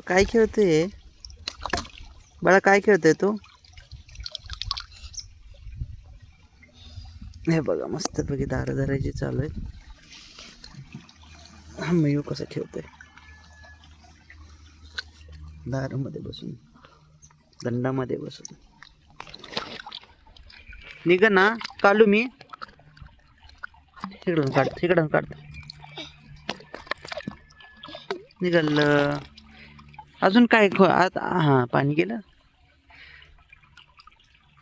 काय खेळतोय बाळा काय खेळतोय तू? हे बघा मस्त पैकी दारं धरायची चालू आहे. मयू कसं खेळतोय? दारामध्ये बसून दंडामध्ये बसून. निघ ना काढू मी. तिकडून काढ तिकडून काढ. निघाल. अजून काय खो आता हां पाणी गेलं?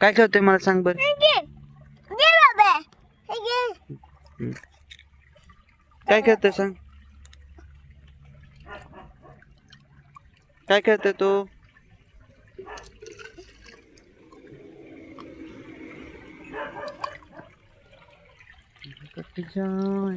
काय खेळतोय मला सांग बरं. काय खेळतोय सांग. काय खेळतोय तू? कट जाए